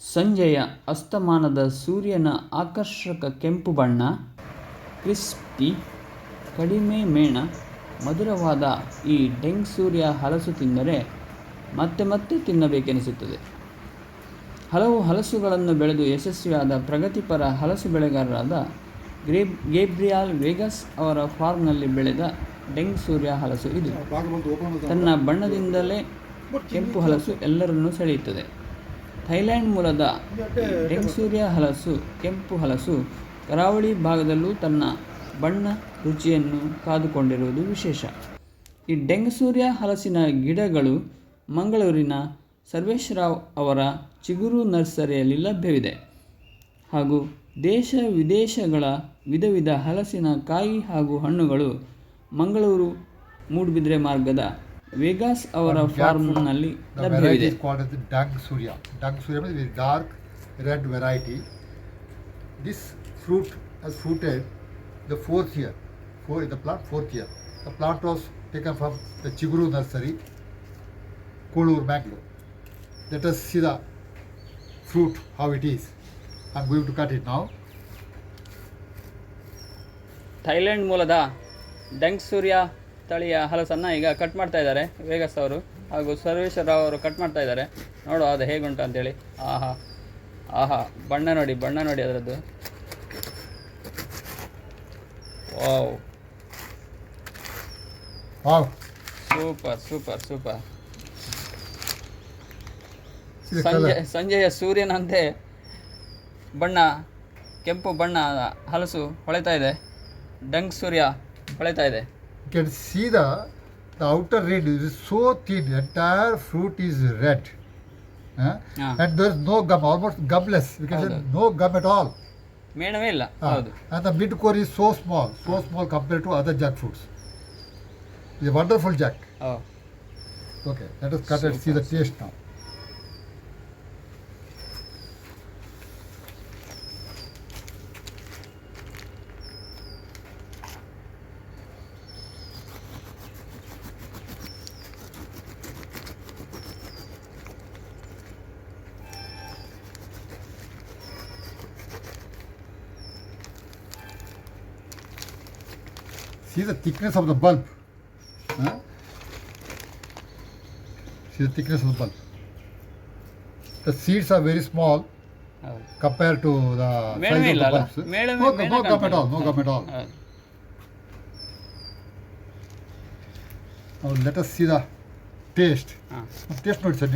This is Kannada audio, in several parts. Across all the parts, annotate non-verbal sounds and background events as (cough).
ಸಂಜೆಯ ಅಸ್ತಮಾನದ ಸೂರ್ಯನ ಆಕರ್ಷಕ ಕೆಂಪು ಬಣ್ಣ, ಕ್ರಿಸ್ಪಿ, ಕಡಿಮೆ ಮೇಣ, ಮಧುರವಾದ ಈ ಡೆಂಗ್ ಸೂರ್ಯ ಹಲಸು ತಿಂದರೆ ಮತ್ತೆ ಮತ್ತೆ ತಿನ್ನಬೇಕೆನಿಸುತ್ತದೆ. ಹಲವು ಹಲಸುಗಳನ್ನು ಬೆಳೆದು ಯಶಸ್ವಿಯಾದ ಪ್ರಗತಿಪರ ಹಲಸು ಬೆಳೆಗಾರರಾದ ಗ್ರೇಬ್, ಗೇಬ್ರಿಯಾಲ್ ವೇಗಸ್ ಅವರ ಫಾರ್ಮ್ನಲ್ಲಿ ಬೆಳೆದ ಡೆಂಗ್ ಸೂರ್ಯ ಹಲಸು ಇದು. ತನ್ನ ಬಣ್ಣದಿಂದಲೇ ಕೆಂಪು ಹಲಸು ಎಲ್ಲರನ್ನೂ ಸೆಳೆಯುತ್ತದೆ. ಥೈಲ್ಯಾಂಡ್ ಮೂಲದ ಡೆಂಗ್ಸೂರಿಯ ಹಲಸು, ಕೆಂಪು ಹಲಸು, ಕರಾವಳಿ ಭಾಗದಲ್ಲೂ ತನ್ನ ಬಣ್ಣ ರುಚಿಯನ್ನು ಕಾದುಕೊಂಡಿರುವುದು ವಿಶೇಷ. ಈ ಡೆಂಗಸೂರ್ಯ ಹಲಸಿನ ಗಿಡಗಳು ಮಂಗಳೂರಿನ ಸರ್ವೇಶ್ವರಾವ್ ಅವರ ಚಿಗುರು ನರ್ಸರಿಯಲ್ಲಿ ಲಭ್ಯವಿದೆ. ಹಾಗೂ ದೇಶ ವಿದೇಶಗಳ ವಿಧ ವಿಧ ಹಲಸಿನ ಕಾಯಿ ಹಾಗೂ ಹಣ್ಣುಗಳು ಮಂಗಳೂರು ಮೂಡುಬಿದಿರೆ ಮಾರ್ಗದ ವೇಗಾಸ್ ಅವರ ಫಾರ್ಮ್ನಲ್ಲಿ ಲಭ್ಯವಿದೆ. Dang Surya means very dark red variety. This fruit has fruited the fourth year. Four, the plant fourth year. The plant was taken from the Chiguru nursery, Kolur, Mangalore. Let us see the fruit, how it is. I'm going to cut it now. Thailand ಮೂಲದ ಡೆಂಗ್ ಸೂರ್ಯ ತಳಿಯ ಹಲಸನ್ನು ಈಗ ಕಟ್ ಮಾಡ್ತಾ ಇದ್ದಾರೆ ವೇಗಸ್ ಅವರು ಹಾಗೂ ಸರ್ವೇಶ್ವರ ರಾವ್ ಅವರು ಕಟ್ ಮಾಡ್ತಾ ಇದ್ದಾರೆ. ನೋಡು ಅದು ಹೇಗುಂಟು ಅಂತೇಳಿ. ಆಹಾ ಆಹಾ ಬಣ್ಣ ನೋಡಿ ಬಣ್ಣ ನೋಡಿ ಅದರದ್ದು. Wow wow super super super ಸಂಜೆ ಸಂಜೆಯ ಸೂರ್ಯನಂತೆ ಬಣ್ಣ ಕೆಂಪು ಬಣ್ಣ ಹಲಸು ಹೊಳೆತಾ ಇದೆ. ಡಂಗ್ ಸೂರ್ಯ ಹೊಳೆತಾ ಇದೆ. You can see the the outer red is so thin. Entire fruit is red. Huh? Ah. And there's no gum, almost gumless. We can say no gum at all. ಮೇಣವೇ ಇಲ್ಲ Ah. ಹೌದು And the mid core is so small, so small compared to other jackfruits. It's a wonderful jack. Oh Okay, let us cut and see the taste now. See the thickness of the bulb. Huh? See the thickness of the bulb. The seeds are very small compared to the size of the bulbs. No, no gum at all. No gum at all. Now let us see the taste. Taste notes, sir.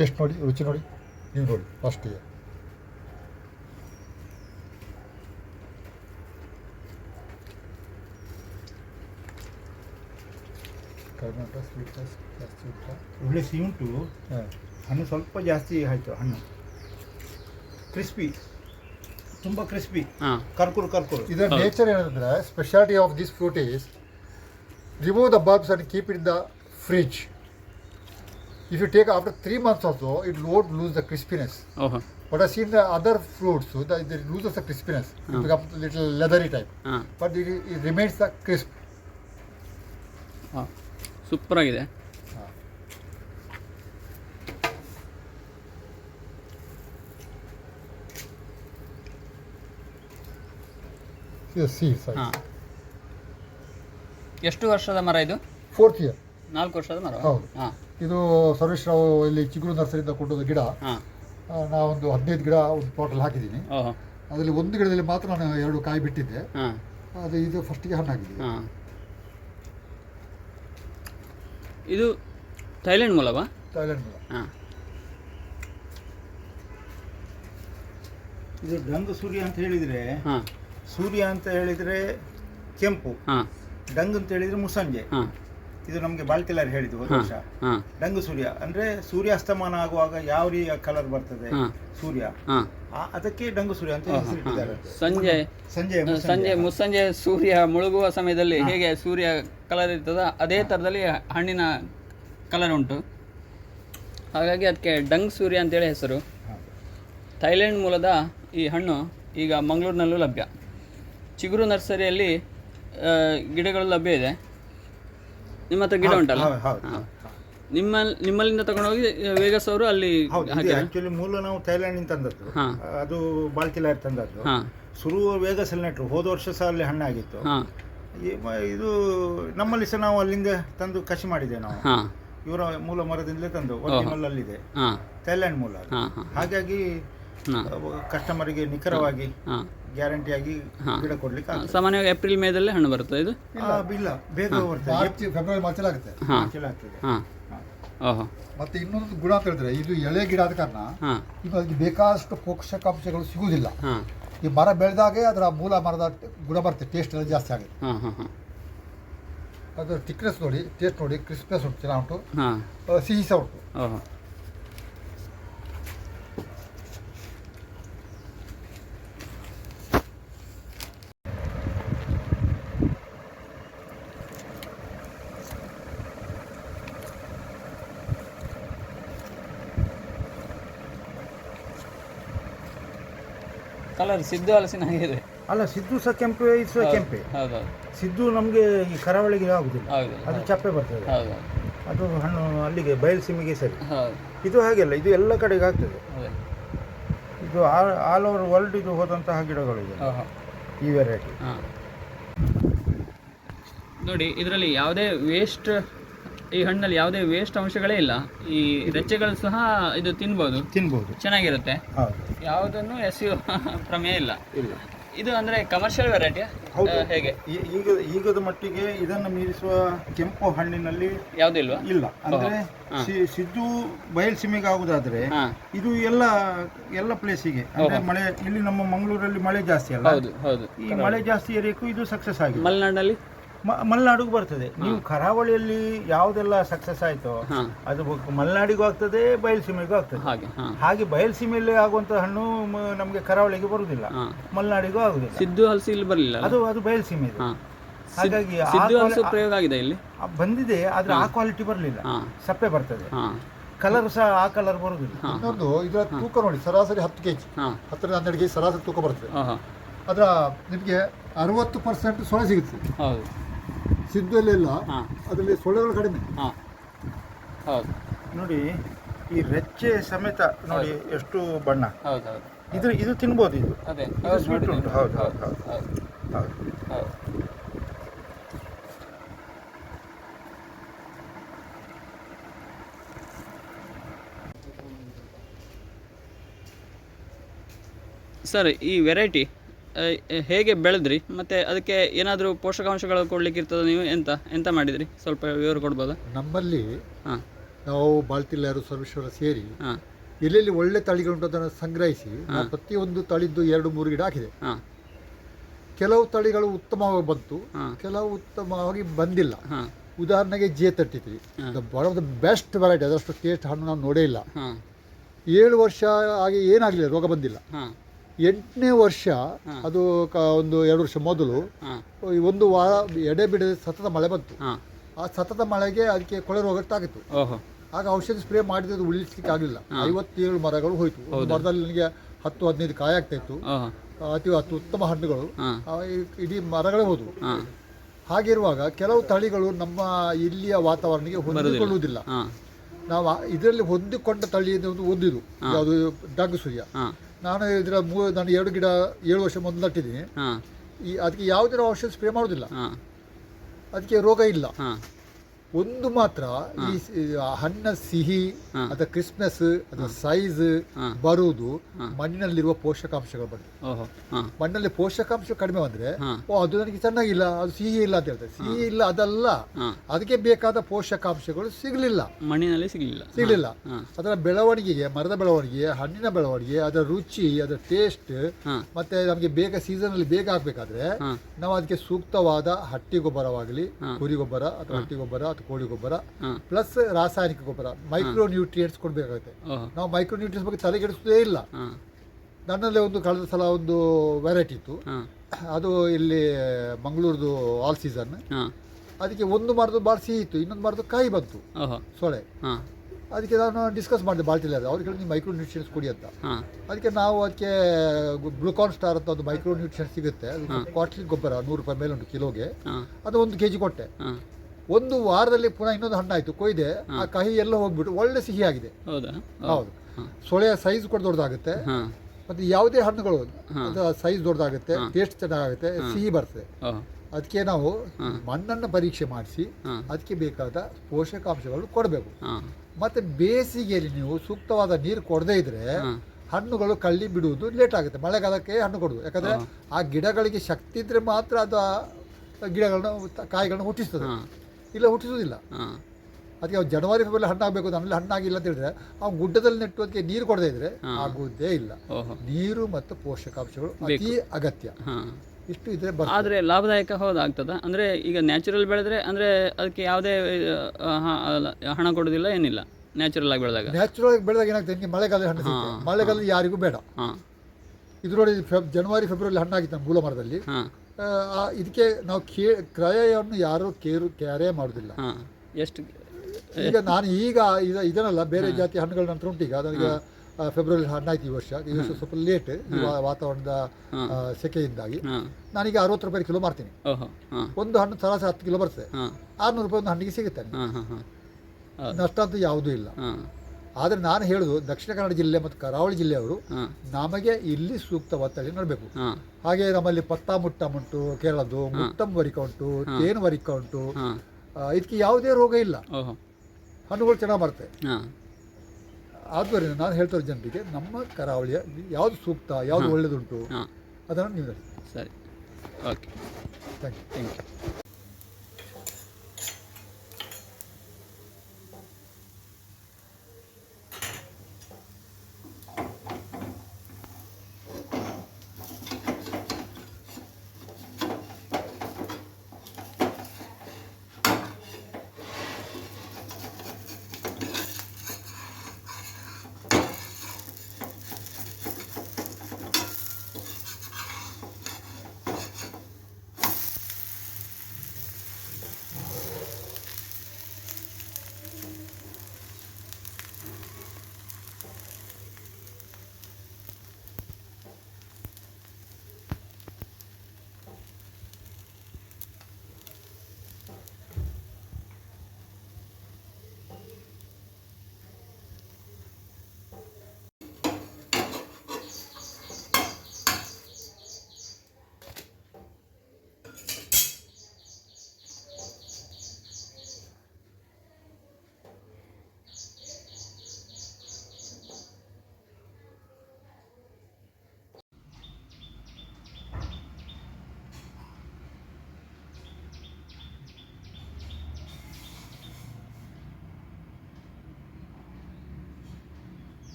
Taste ನೋಡಿ ರುಚಿ ನೋಡಿ. ನೀವು ನೋಡಿ ಫಸ್ಟ್ ಇಯರ್ ಸ್ವೀಟ್ ಜಾಸ್ತಿ ಒಳ್ಳೆ ಸಿಹಿ ಉಂಟು. ಹಾಂ. ಹಣ್ಣು ಸ್ವಲ್ಪ ಜಾಸ್ತಿ ಆಯಿತು ಹಣ್ಣು. ಕ್ರಿಸ್ಪಿ ತುಂಬ ಕ್ರಿಸ್ಪಿ ಹಾ. ಕರ್ಕುರು ಕರ್ಕುರು. ಇದರ ನೇಚರ್ ಏನಂದ್ರೆ speciality of this fruit is remove the bulbs and keep in the fridge if you take after three months also it lot loose the crispiness but I seen the other fruits looses the crispiness little leathery type ಹಾ. But it it remains the crisp super ಆಗಿದೆ ಹಾ. ಎಷ್ಟು ವರ್ಷದ ಮರ ಇದು? ಫೋರ್ತ್ ಇಯರ್ ನಾಲ್ಕು ವರ್ಷದ ಮರ. ಹೌದು. ಹಾ. ಇದು ಸರ್ವೇಶ್ ರಾವ್ ಇಲ್ಲಿ ಚಿಗುರು ನರ್ಸರಿಯಿಂದ ಕೊಟ್ಟದ ಗಿಡ. ನಾವೊಂದು ಹದಿನೈದು ಗಿಡ ಒಂದು ಪಾಟಲ್ಲಿ ಹಾಕಿದ್ದೀನಿ. ಓಹೋ. ಅದರಲ್ಲಿ ಒಂದು ಗಿಡದಲ್ಲಿ ಮಾತ್ರ ನಾನು ಎರಡು ಕಾಯಿ ಬಿಟ್ಟಿದ್ದೆ. ಹಾ. ಅದು ಇದು ಫಸ್ಟಿಗೆ ಹಣ್ಣಾಗಿದೆ ಹಾಂ. ಇದು ಥೈಲ್ಯಾಂಡ್ ಮೂಲವಾ? ಥೈಲ್ಯಾಂಡ್ ಮೂಲ. ಹಾ. ಇದು ಗಂಧು ಸೂರ್ಯ ಅಂತ ಹೇಳಿದರೆ ಹಾ. ಸೂರ್ಯ ಅಂತ ಹೇಳಿದರೆ ಕೆಂಪು. ಹಾ. ಡಂಗ್ ಅಂತ ಹೇಳಿದರೆ ಮುಸಂಜೆ ಹಾ. ಇದು ನಮಗೆ ಬಾಳ್ತಿಲಾರಿ ಹೇಳಿದ್ದು ಹೋದ ವರ್ಷ. ಡಂಗು ಸೂರ್ಯ. ಅಂದ್ರೆ ಸೂರ್ಯಾಸ್ತಮಾನ ಆಗುವಾಗ ಯಾವ ರೀತಿಯ ಕಲರ್ ಬರ್ತದೆ? ಸೂರ್ಯ. ಹಾಂ. ಆ- ಅದಕ್ಕೆ ಡಂಗು ಸೂರ್ಯ ಅಂತ ಹೆಸರಿಟ್ಟಿದ್ದಾರೆ ಸಂಜೆ. ಸಂಜೆ ಸಂಜೆ ಮುಸ್ಸಂಜೆ. ಸೂರ್ಯ ಮುಳುಗುವ ಸಮಯದಲ್ಲಿ ಹೇಗೆ ಸೂರ್ಯ ಕಲರ್ ಇರ್ತದ ಅದೇ ತರದಲ್ಲಿ ಹಣ್ಣಿನ ಕಲರ್ ಉಂಟು. ಹಾಗಾಗಿ ಅದಕ್ಕೆ ಡಂಗ್ ಸೂರ್ಯ ಅಂತೇಳಿ ಹೆಸರು. ಥೈಲ್ಯಾಂಡ್ ಮೂಲದ ಈ ಹಣ್ಣು ಈಗ ಮಂಗಳೂರಿನಲ್ಲೂ ಲಭ್ಯ. ಚಿಗುರು ನರ್ಸರಿಯಲ್ಲಿ ಆ, ಗಿಡಗಳು ಲಭ್ಯ ಇದೆ. ನಿಮ್ಮ ಹತ್ರ ಗಿಡ ಉಂಟಲ್ಲ. ನಿಮ್ಮ ನಿಮ್ಮಲ್ಲಿಂದ ತಗೊಂಡೋಗಿ ವೇಗಸ್ ಅವರು ಅಲ್ಲಿ ಹೌದು ಇದು ಆಕ್ಚುಲಿ ಮೂಲ ನಾವು ಥೈಲ್ಯಾಂಡ್ ತಂದದ್ದು. ಅದು ಬಾಲ್ಕಿಲಾರ್ ತಂದದ್ದು. ಶುರು ವೇಗಸ್ ಅಲ್ಲಿ ನೆಟ್ಟರು ಹೋದ ವರ್ಷ ಸಹ ಅಲ್ಲಿ ಹಣ್ಣಾಗಿತ್ತು. ಇದು ನಮ್ಮಲ್ಲಿ ಸಹ ನಾವು ಅಲ್ಲಿಂದ ತಂದು ಕಸಿ ಮಾಡಿದೆ ನಾವು. ಇವರ ಮೂಲ ಮರದಿಂದಲೇ ತಂದು. ಒರಿಜಿನಲ್ ಅಲ್ಲಿದೆ. ಥೈಲ್ಯಾಂಡ್ ಮೂಲ ಹಾಗಾಗಿ ಕಸ್ಟಮರ್ಗೆ ನಿಖರವಾಗಿ ಗ್ಯಾರಂಟಿಯಾಗಿ ಹಾ. ಗಿಡ ಕೊಡ್ಲಿಕ್ಕೆ ಆಗ್ತದೆ. ಸಾಮಾನ್ಯವಾಗಿ ಏಪ್ರಿಲ್ ಮೇದಲ್ಲೇ ಹಣ್ಣು ಬರುತ್ತೆ ಇದು? ಆ, ಇಲ್ಲ. ಬೇಗ ಬರ್ತದೆ. ಮಾರ್ಚ್ ಫೆಬ್ರವರಿ ಮಾರ್ಚಲ್ಲಿ ಆಗುತ್ತೆ. ಹಾಂ. ಚಲ ಆಗ್ತದೆ. ಹಾಂ. ಹಾ. ಓಹೋ. ಮತ್ತೆ ಇನ್ನೊಂದು ಗುಣ ಅಂತ ಹೇಳಿದ್ರೆ ಇದು ಎಳೆ ಗಿಡ ಆದ ಕಾರಣ ಹಾಂ. ಅದಕ್ಕೆ ಬೇಕಾದಷ್ಟು ಪೋಷಕಾಂಶಗಳು ಸಿಗುವುದಿಲ್ಲ. ಹಾಂ. ಈ ಮರ ಬೆಳೆದಾಗೆ ಅದರ ಮೂಲ ಮರದ ಗುಣ ಬರುತ್ತೆ. ಟೇಸ್ಟ್ ಎಲ್ಲ ಜಾಸ್ತಿ ಆಗುತ್ತೆ. ಹಾಂ ಹಾಂ ಹಾಂ. ಅದರ ಥಿಕ್ನೆಸ್ ನೋಡಿ ಟೇಸ್ಟ್ ನೋಡಿ ಕ್ರಿಸ್ಪ್ನೆಸ್ ಉಂಟು ಚೆನ್ನಾಗಿ ಉಂಟು. ಹಾಂ. ಸಿಹಿ ಸಹ ಉಂಟು. ಓಹೋ. ಕಲರ್ ಸಿದ್ದು ಹಲಸಿನ ಹಾಗೆ ಇದೆ. ಅಲ್ಲ ಸಿದ್ದು ಸಹ ಕೆಂಪು ಇದು ಸಹ ಕೆಂಪೆ. ಹೌದೌದು ಸಿದ್ದು ನಮಗೆ ಈ ಕರಾವಳಿಗೆ ಆಗುದಿಲ್ಲ. ಹೌದು ಅದು ಚಪ್ಪೆ ಬರ್ತದೆ. ಹೌದು ಅದು ಹಣ್ಣು ಅಲ್ಲಿಗೆ ಬಯಲುಸೀಮೆಗೆ ಸರಿ. ಹೌದು. ಇದು ಹಾಗೆಲ್ಲ ಇದು ಎಲ್ಲ ಕಡೆಗೆ ಆಗ್ತದೆ. ಅದೇ. ಇದು ಆಲ್ ಓವರ್ ವರ್ಲ್ಡ್ ಇದು ಹೋದಂತಹ ಗಿಡಗಳು ಇದೆ ಈ ವೆರೈಟಿ ಹಾಂ. ನೋಡಿ ಇದರಲ್ಲಿ ಯಾವುದೇ ವೇಸ್ಟ್ ಈ ಹಣ್ಣಲ್ಲಿ ಯಾವುದೇ ವೇಸ್ಟ್ ಅಂಶಗಳೇ ಇಲ್ಲ. ಈ ರೆಚ್ಚೆಗಳು ಸಹ ಇದು ತಿನ್ಬೋದು. ತಿನ್ಬೋದು. ಚೆನ್ನಾಗಿರುತ್ತೆ. ಹೌದು. ಯಾವುದನ್ನು ಯು (laughs) ಪ್ರಮೇಯ ಇಲ್ಲ. ಇಲ್ಲ. ಇದು ಅಂದ್ರೆ ಕಮರ್ಷಿಯಲ್ ವೆರೈಟಿ ಹೌದು. ಹೇಗೆ? ಈ- ಈಗ ಈಗದ ಮಟ್ಟಿಗೆ ಇದನ್ನ ಮೀರಿಸುವ ಕೆಂಪು ಹಣ್ಣಿನಲ್ಲಿ ಯಾವ್ದಿಲ್ವ ಇಲ್ಲ. ಅಂದ್ರೆ. ಸಿ- ಸಿದ್ದು ಬಯಲ್ಸೀಮೆಗೆ ಆಗುದಾದ್ರೆ ಹಾಂ. ಇದು ಎಲ್ಲ ಎಲ್ಲ ಪ್ಲೇಸಿಗೆ ಅಂದ್ರೆ ಮಳೆ ಇಲ್ಲಿ ನಮ್ಮ ಮಂಗಳೂರಲ್ಲಿ ಮಳೆ ಜಾಸ್ತಿ ಅಲ್ಲ? ಹೌದು ಹೌದು. ಈ ಮಳೆ ಜಾಸ್ತಿ ಏರಿಯಕ್ಕೂ ಇದು ಸಕ್ಸಸ್ ಆಗಿದೆ. ಮಲೆನಾಡಿನಲ್ಲಿ ಮ- ಮಲೆನಾಡಿಗೂ ಬರ್ತದೆ. ನೀವು ಕರಾವಳಿಯಲ್ಲಿ ಯಾವುದೆಲ್ಲ ಸಕ್ಸಸ್ ಆಯ್ತೋ ಹಾಂ. ಅದು ಮಲೆನಾಡಿಗೂ ಆಗ್ತದೆ ಬಯಲುಸೀಮೆಗೂ ಆಗ್ತದೆ. ಹಾಗೆ ಹಾಂ. ಹಾಗೆ ಬಯಲುಸೀಮೆಯಲ್ಲಿ ಆಗುವಂತ ಹಣ್ಣು ನಮಗೆ ಕರಾವಳಿಗೆ ಬರುವುದಿಲ್ಲ. ಮಲೆನಾಡಿಗೂ ಆಗುದಿಲ್ಲ ಸಿದ್ದು ಹಲಸಿ ಇಲ್ಲಿ ಬರಲಿಲ್ಲ ಅದು ಅದು ಬಯಲುಸೀಮೆ ಇದೆ. ಹಾಗಾಗಿ ಪ್ರಯೋಗ ಆಗಿದೆ ಇಲ್ಲಿ? ಆ ಬಂದಿದೆ ಆದ್ರೆ ಆ ಕ್ವಾಲಿಟಿ ಬರಲಿಲ್ಲ. ಸಪ್ಪೆ ಬರ್ತದೆ. ಹಾಂ. ಕಲರ್ ಸಹ ಆ ಕಲರ್ ಬರುದಿಲ್ಲ ಇನ್ನೊಂದು ಇದರ ತೂಕ ನೋಡಿ ಸರಾಸರಿ ಹತ್ತು ಕೆಜಿ. ಹತ್ತರಿಂದ ಹನ್ನೆರಡು ಕೆ ಜಿ ಸರಾಸರಿ ತೂಕ ಬರ್ತದೆ. ಅದರ ನಿಮಗೆ ಅರವತ್ತು ಪರ್ಸೆಂಟ್ ಸೊಳೆ ಸಿಗುತ್ತೆ. ಹೌದು. ಸಿದ್ಧಲ್ಲೆಲ್ಲ ಹಾಂ. ಅದರಲ್ಲಿ ಸೊಳ್ಳೆಗಳು ಕಡಿಮೆ. ಹಾಂ. ಹೌದು. ನೋಡಿ ಈ ರೆಚ್ಚೆ ಸಮೇತ ನೋಡಿ ಎಷ್ಟು ಬಣ್ಣ. ಹೌದು ಹೌದು. ಇದು ಇದು ತಿನ್ಬೋದು ಇದು. ಅದೇ. ಇದು ಹೌದು sweet ಉಂಟು. ಹೌದು, ಹೌದು, ಹೌದು. ಹೌದು. ಹೌದು. ಹೌದು ಸರ್ ಈ ವೆರೈಟಿ ಹೇಗೆ ಬೆಳೆದ್ರಿ? ಮತ್ತೆ ಅದಕ್ಕೆ ಏನಾದರೂ ಪೋಷಕಾಂಶಗಳು ಕೊಡ್ಲಿಕ್ಕೆ ಇರ್ತದೆ ನೀವು? ಎಂತ ಎಂತ ಮಾಡಿದ್ರಿ? ಸ್ವಲ್ಪ ವಿವರ ಕೊಡ್ಬೋದಾ? ನಮ್ಮಲ್ಲಿ ಹಾಂ. ನಾವು ಬಾಳ್ತಿಲ್ಲಾರು ಸರ್ವೇಶ್ವರ ಸೇರಿ ಹಾಂ. ಎಲ್ಲೆಲ್ಲಿ ಒಳ್ಳೆ ತಳಿಗಳುಂಟು ಅದನ್ನು ಸಂಗ್ರಹಿಸಿ ನಾವು ಪ್ರತಿಯೊಂದು ತಳಿದ್ದು ಎರಡು ಮೂರು ಗಿಡ ಹಾಕಿದೆ. ಹಾಂ. ಕೆಲವು ತಳಿಗಳು ಉತ್ತಮವಾಗಿ ಬಂತು ಕೆಲವು ಉತ್ತಮವಾಗಿ ಬಂದಿಲ್ಲ. ಹಾಂ. ಉದಾಹರಣೆಗೆ J thirty the one of the best variety ಅದಷ್ಟು ಟೇಸ್ಟ್ ಹಣ್ಣು ನಾವು ನೋಡೇ ಇಲ್ಲ. ಏಳು ವರ್ಷ ಆಗಿ ಏನಾಗಲಿಲ್ಲ ರೋಗ ಬಂದಿಲ್ಲ. ಹಾಂ. ಎಂಟನೇ ವರ್ಷ ಅದು ಕ ಒಂದು ಎರಡು ವರ್ಷ ಮೊದಲು ಒಂದು ವಾರ ಎಡೆ ಬಿಡದೆ ಸತತ ಮಳೆ ಬಂತು. ಹಾಂ. ಆ ಸತತ ಮಳೆಗೆ ಅದಕ್ಕೆ ಕೊಳೆ ರೋಗ ತಾಗಿತ್ತು ಓಹೋ. ಆಗ ಔಷಧಿ ಸ್ಪ್ರೇ ಮಾಡಿದ್ದು ಉಳಿಸ್ಲಿಕ್ಕೆ ಆಗಲಿಲ್ಲ ಐವತ್ತೇಳು ಮರಗಳು ಹೋಯ್ತು. ಒಂದು ಮರದಲ್ಲಿ ನನಗೆ ಹತ್ತು ಹದಿನೈದು ಕಾಯಿ ಆಗ್ತಾ ಇತ್ತು. ಓಹೋ. ಅತಿ ಅತಿ ಉತ್ತಮ ಹಣ್ಣುಗಳು. ಹಾಂ. ಆ, ಈ- ಇಡೀ ಮರಗಳೇ ಹೋದವು. ಹಾಂ. ಹಾಗಿರುವಾಗ ಕೆಲವು ತಳಿಗಳು ನಮ್ಮ ಇಲ್ಲಿಯ ವಾತಾವರಣಕ್ಕೆ ಹೊಂದಿಕೊಳ್ಳುವುದಿಲ್ಲ. ಹಾಂ. ನಾವು ಆ- ಇದರಲ್ಲಿ ಹೊಂದಿಕೊಂಡ ತಳಿ ಒಂದು ಒಂದಿದು. ಯಾವುದು ಡಗ್ ಸೂರ್ಯ. ಹಾಂ. ನಾನು ಇದರ ಮೂ ನಾನು ಎರಡು ಗಿಡ ಏಳು ವರ್ಷ ಮೊದಲು ನಟ್ಟಿದ್ದೀನಿ. ಹಾಂ. ಈ ಅದಕ್ಕೆ ಯಾವುದೇ ಔಷಧ ಸ್ಪ್ರೇ ಮಾಡೋದಿಲ್ಲ ಹಾಂ. ಅದಕ್ಕೆ ರೋಗ ಇಲ್ಲ. ಹಾಂ. ಒಂದು ಮಾತ್ರ ಈ ಹಣ್ಣ ಸಿಹಿ ಅಥವಾ ಕ್ರಿಸ್ಮಸ್ ಅಥವಾ ಸೈಜ್. ಬರುವುದು ಮಣ್ಣಿನಲ್ಲಿರುವ ಪೋಷಕಾಂಶಗಳು ಬಗ್ಗೆ ಮಣ್ಣಲ್ಲಿ ಪೋಷಕಾಂಶ ಕಡಿಮೆ ಬಂದ್ರೆ. ಓ ಅದು ನನಗೆ ಚೆನ್ನಾಗಿಲ್ಲ ಅದು ಸಿಹಿ ಇಲ್ಲ ಅಂತ ಹೇಳ್ತಾರೆ. ಸಿಹಿ ಇಲ್ಲ ಅದಲ್ಲ ಅದಕ್ಕೆ ಬೇಕಾದ ಪೋಷಕಾಂಶಗಳು ಸಿಗಲಿಲ್ಲ. ಮಣ್ಣಿನಲ್ಲಿ ಸಿಗಲಿಲ್ಲ. ಸಿಗಲಿಲ್ಲ. ಅದರ ಬೆಳವಣಿಗೆಗೆ ಮರದ ಬೆಳವಣಿಗೆ ಹಣ್ಣಿನ ಬೆಳವಣಿಗೆ ಅದರ ರುಚಿ ಅದರ ಟೇಸ್ಟ್ ಮತ್ತೆ ನಮಗೆ ಬೇಗ ಸೀಸನ್ ಅಲ್ಲಿ ಬೇಗ ಆಗ್ಬೇಕಾದ್ರೆ ನಾವು ಅದಕ್ಕೆ ಸೂಕ್ತವಾದ ಹಟ್ಟಿ ಗೊಬ್ಬರವಾಗಲಿ ಕುರಿ ಗೊಬ್ಬರ ಅಥವಾ ಹಟ್ಟಿ ಗೊಬ್ಬರ ಮತ್ತು ಕೋಳಿ ಗೊಬ್ಬರ ಪ್ಲಸ್ ರಾಸಾಯನಿಕ ಗೊಬ್ಬರ ಮೈಕ್ರೋ ನ್ಯೂಟ್ರಿಯೆಂಟ್ಸ್ ಕೊಡಬೇಕಾಗುತ್ತೆ ನಾವು ಮೈಕ್ರೋ ನ್ಯೂಟ್ರಿಯೆಂಟ್ಸ್ ಬಗ್ಗೆ ತಲೆಗೆಡಿಸೋದೇ ಇಲ್ಲ. ಹಾಂ. ನನ್ನಲ್ಲೇ ಒಂದು ಕಳೆದ ಸಲ ಒಂದು ವೆರೈಟಿ ಇತ್ತು. ಅದು ಇಲ್ಲಿ ಮಂಗಳೂರದು ಆಲ್ ಸೀಸನ್ ಅದಕ್ಕೆ ಒಂದು ಮರದ್ದು ಭಾಳ ಸಿಹಿ ಇತ್ತು ಇನ್ನೊಂದು ಮರದ್ದು ಕಾಯಿ ಬಂತು ಸೊಳೆ. ಅದಕ್ಕೆ ನಾನು ಡಿಸ್ಕಸ್ ಮಾಡಿದೆ ಬಾಳ್ತಿಲ್ಲ ಅವ್ರಿಗೆ ಹೇಳಿ ನೀವು ಮೈಕ್ರೋ ನ್ಯೂಟ್ರಿಯನ್ಸ್ ಕೊಡಿ ಅಂತ. ಅದಕ್ಕೆ ನಾವು ಅದಕ್ಕೆ ಗ್ಲುಕಾನ್ ಸ್ಟಾರ್ ಅಂತ ಒಂದು ಮೈಕ್ರೋ ನ್ಯೂಟ್ರಿಯೆಂಟ್ ಸಿಗುತ್ತೆ. ಅದು ಕಾಸ್ಟ್ಲಿ ಗೊಬ್ಬರ ನೂರು ರೂಪಾಯಿ ಮೇಲೆ ಉಂಟು ಕಿಲೋಗೆ ಅದು ಒಂದು ಕೆ ಜಿ ಕೊಟ್ಟೆ ಒಂದು ವಾರದಲ್ಲಿ ಪುನಃ ಇನ್ನೊಂದು ಹಣ್ಣಾಯಿತು ಕೊಯ್ದೆ ಆ ಕಹಿ ಎಲ್ಲ ಹೋಗ್ಬಿಟ್ಟು ಒಳ್ಳೆ ಸಿಹಿ ಆಗಿದೆ ಹೌದಾ. ಹೌದು. ಸೊಳೆಯ ಸೈಜ್ ಕೂಡ ದೊಡ್ಡದಾಗುತ್ತೆ. ಮತ್ತೆ ಯಾವುದೇ ಹಣ್ಣುಗಳು ಸೈಜ್ ದೊಡ್ಡದಾಗುತ್ತೆ ಟೇಸ್ಟ್ ಚೆನ್ನಾಗುತ್ತೆ ಸಿಹಿ ಬರ್ತದೆ. ಅದಕ್ಕೆ ನಾವು ಮಣ್ಣನ್ನು ಪರೀಕ್ಷೆ ಮಾಡಿಸಿ ಅದಕ್ಕೆ ಬೇಕಾದ ಪೋಷಕಾಂಶಗಳು ಕೊಡಬೇಕು. ಮತ್ತೆ ಬೇಸಿಗೆಯಲ್ಲಿ ನೀವು ಸೂಕ್ತವಾದ ನೀರು ಕೊಡದೇ ಇದ್ರೆ ಹಣ್ಣುಗಳು ಕಳ್ಳಿ ಬಿಡುವುದು ಲೇಟ್ ಆಗುತ್ತೆ. ಮಳೆಗಾಲಕ್ಕೆ ಹಣ್ಣು ಕೊಡುವುದು. ಯಾಕಂದ್ರೆ ಆ ಗಿಡಗಳಿಗೆ ಶಕ್ತಿ ಇದ್ರೆ ಮಾತ್ರ ಅದು ಗಿಡಗಳನ್ನ ಕಾಯಿಗಳನ್ನ ಹುಟ್ಟಿಸ್ತದೆ. ಇಲ್ಲ ಹುಟ್ಟಿಸೋದಿಲ್ಲ ಅದಕ್ಕೆ ಅವ್ನು ಜನವರಿ ಫೆಬ್ರವರಿ ಹಣ್ಣಾಗಬೇಕು ಆಮೇಲೆ ಹಣ್ಣಾಗಿಲ್ಲ ಅಂತ ಹೇಳಿದ್ರೆ ಅವ್ನು ಗುಡ್ಡದಲ್ಲಿ ನೆಟ್ಟು ಅದಕ್ಕೆ ನೀರು ಕೊಡದೇ ಇದ್ರೆ ಆಗುವುದೇ ಇಲ್ಲ. ಓಹೋ. ನೀರು ಮತ್ತು ಪೋಷಕಾಂಶಗಳು ಅತಿ ಅಗತ್ಯ. ಹಾಂ. ಇಷ್ಟು ಇದ್ರೆ ಆದ್ರೆ ಲಾಭದಾಯಕ ಹೌದಾಗ್ತದ? ಅಂದರೆ ಈಗ ನ್ಯಾಚುರಲ್ ಬೆಳೆದ್ರೆ ಅಂದರೆ ಅದಕ್ಕೆ ಯಾವುದೇ ಹಣ ಕೊಡೋದಿಲ್ಲ ಏನಿಲ್ಲ. ನ್ಯಾಚುರಲ್ ಆಗಿ ಬೆಳೆದಾಗ. ನ್ಯಾಚುರಲ್ ಆಗಿ ಬೆಳೆದಾಗ ಏನಾಗ್ತದೆ? ನಿಮಗೆ ಮಳೆಗಾಲ ಹಣ್ಣು ಸಿಗುತ್ತೆ. ಮಳೆಗಾಲ ಯಾರಿಗೂ ಬೇಡ. ಇದ್ರೊಳಗೆ ಜನವರಿ ಫೆಬ್ರವರಿ ಹಣ್ಣಾಗಿತ್ತು ನಮ್ಮ ಮೂಲ ಮರದಲ್ಲಿ ಇದಕ್ಕೆ ನಾವು ಕೇ ಕ್ರಯವನ್ನು ಯಾರು ಕೇರು ಕ್ಯಾರೇ ಮಾಡೋದಿಲ್ಲ. ಹಾಂ ಎಷ್ಟು ಈಗ ನಾನು ಈಗ ಇದ- ಇದನ್ನಲ್ಲ ಬೇರೆ ಜಾತಿ ಹಣ್ಣುಗಳ ನಂತರ ಉಂಟು ಈಗ. ನನಗೆ ಫೆಬ್ರವರಿ ಹಣ್ಣಾಯ್ತು ಈ ವರ್ಷ. ಈ ವರ್ಷ ಸ್ವಲ್ಪ ಲೇಟ್ ಈ ವಾ- ವಾತಾವರಣದ ಆ, ಸೆಕೆಯಿಂದಾಗಿ. ಹಾಂ. ನಾನೀಗ ಅರವತ್ತು ರೂಪಾಯಿ ಕಿಲೋ ಮಾರ್ತೀನಿ. ಓಹೋ ಹಾಂ. ಒಂದು ಹಣ್ಣು ಸರಾಸರಿ ಹತ್ತು ಕಿಲೋ ಬರ್ತದೆ. ಹಾಂ. ಆರುನೂರು ರೂಪಾಯಿ ಒಂದು ಹಣ್ಣಿಗೆ ಸಿಗುತ್ತೆ ನನಗೆ. ಹಾಂ ಹಾಂ ಹಾಂ. ನಷ್ಟ ಅಂತೂ ಯಾವುದೂ ಇಲ್ಲ. ಹಾಂ. ಆದರೆ ನಾನು ಹೇಳುದು ದಕ್ಷಿಣ ಕನ್ನಡ ಜಿಲ್ಲೆ ಮತ್ತು ಕರಾವಳಿ ಜಿಲ್ಲೆಯವರು ನಮಗೆ ಇಲ್ಲಿ ಸೂಕ್ತ ಒತ್ತಡ ನೋಡಬೇಕು ಹಾಗೆ ನಮ್ಮಲ್ಲಿ ಪತ್ತಾ ಮುಟ್ಟಂ ಉಂಟು ಕೇರಳದ್ದು ಮುಟ್ಟಂ ವರಿಕ ಉಂಟು ತೇನು ವರಿಕ ಉಂಟು. ಇದಕ್ಕೆ ಯಾವುದೇ ರೋಗ ಇಲ್ಲ. ಹಣ್ಣುಗಳು ಚೆನ್ನಾಗಿ ಬರ್ತವೆ ಆದ್ದರಿಂದ ನಾನು ಹೇಳ್ತಾರೆ ಜನರಿಗೆ ನಮ್ಮ ಕರಾವಳಿಯ ಯಾವುದು ಸೂಕ್ತ ಯಾವುದು ಒಳ್ಳೆಯದುಂಟು ಅದನ್ನು ನೀವು ಸರಿ. Okay. Thank you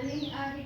thank you आणि